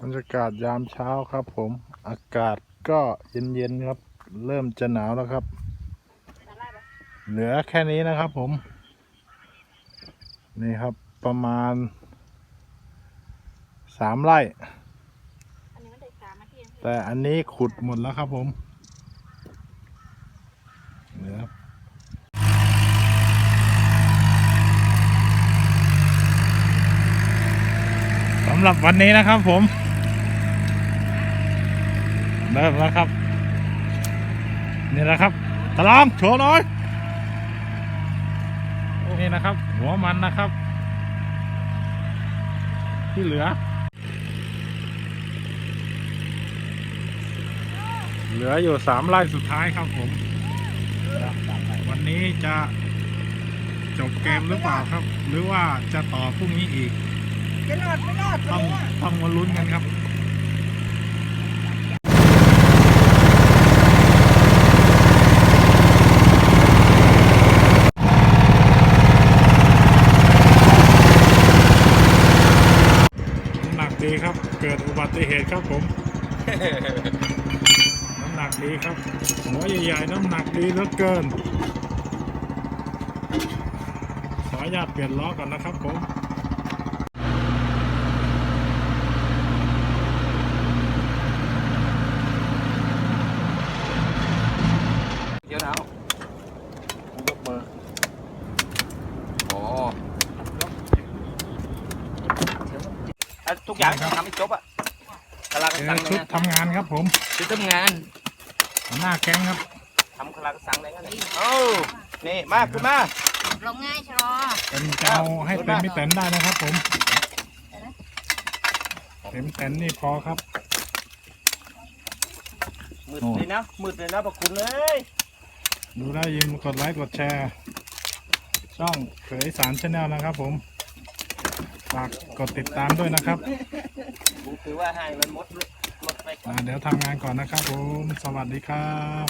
บรรยากาศยามเช้าครับผมอากาศก็เย็นๆครับ เริ่มจะหนาวแล้วครับ เหลือแค่นี้นะครับผม นี่ครับประมาณสามไร่ แต่อันนี้ขุดหมดแล้วครับผมเหลือสำหรับวันนี้นะครับผม เริ่มแล้วครับนี่แหละครับตะลองโชว์หน่อยนี่นะครับ หัวมันนะครับ ที่เหลือ เหลืออยู่สามไร่สุดท้ายครับผม วันนี้จะจบเกมหรือเปล่าครับ หรือว่าจะต่อพรุ่งนี้อีกจะรอดไม่รอดต้องต้องมาลุ้นกันครับ น้ำหนัก ดีครับ เกิดอุบัติเหตุครับผม น้ำหนักดีครับ หัวใหญ่ๆน้ำหนักดีเหลือเกิน ขออนุญาตเปลี่ยนล้อก่อนนะครับผม เดี๋ยวนะ ยกมือ อ๋ออะ ทุกอย่างครับ ทำให้จบอะคาราเจกสัองชุดนะทำงานครับผมชุดทำงานหัวหน้าแก๊งครับทำคาราสังอะไรกันนี่เอ้านี่มาขึ้นมา ลงง่ายชะลอเป็นจะเอาให้เต็มไม่เต็มได้นะครับผมเต็มเต็มนี่พอครับ มืดโอ้เลยนะ มืดเลยนะพระคุณเลยดูได้ยินกดไลค์กดแชร์ ช่องเผยสารชาแนลนะครับผม ฝากกดติดตามด้วยนะครับกูคือว่าให้มันหมดหมดไปก่อนอ่าเดี๋ยวทำงานก่อนนะครับผม สวัสดีครับ